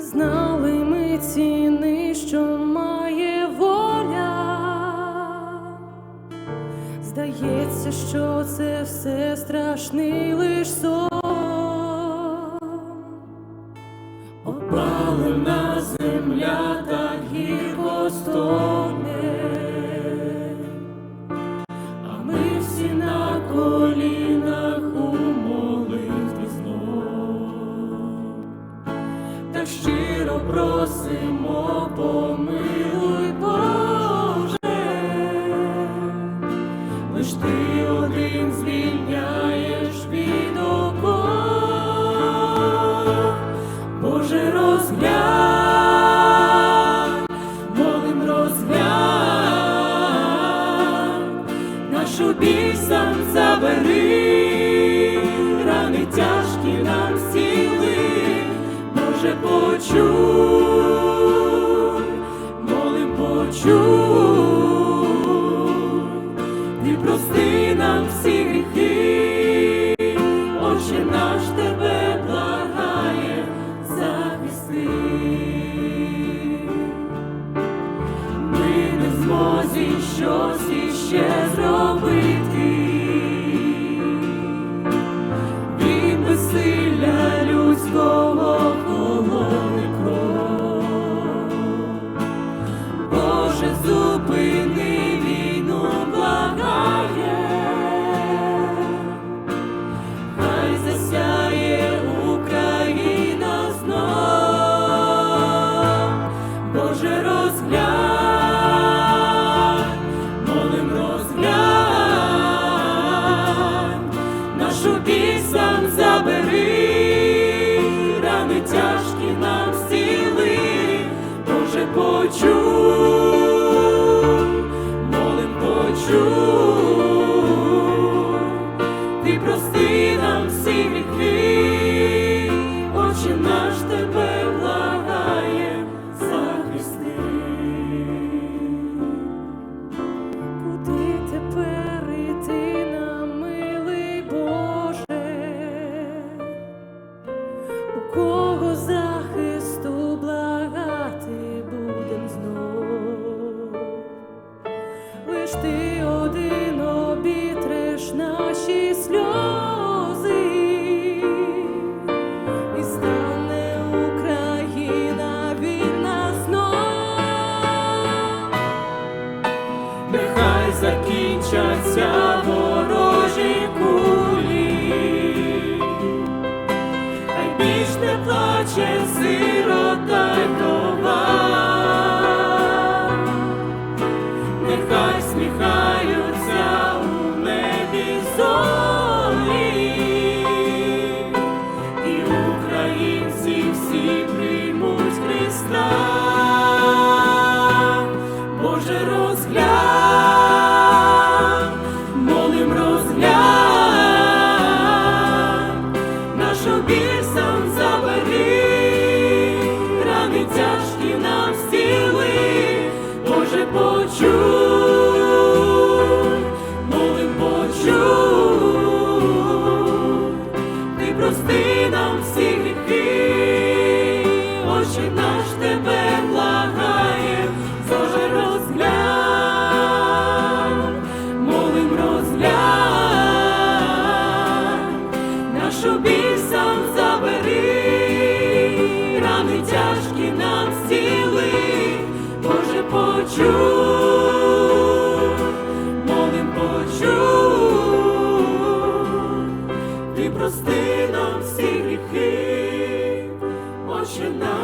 знали ми ціни, що має воля. Здається, що це все страшний лиш сон. Опалена земля просимо, помилуй Боже, лиш ти один звільняєш від оков. Боже, розглянь, молим розглянь, нашу біль сам забери, почуй, ти прости нам всі Отче наш тебе благає, захисти. Ми не змозі щось іще зробити. Розглянь, молим розглянь, нашу біль забери, рани тяжкі нам сіли, Боже, почуй, молим почуй, Ти один обітреш наші сльози, і стане Україна вільна знов. Нехай закінчаться біль сам забери, рани тяжкі нам стіли, Боже, почуй, молим почуй, ти прости нам всі гріхи, Отче наш тебе благає, Боже, розглянь, молим розглянь, нашу біль почув, молим почув, ти прости нам всі гріхи, Отче нам.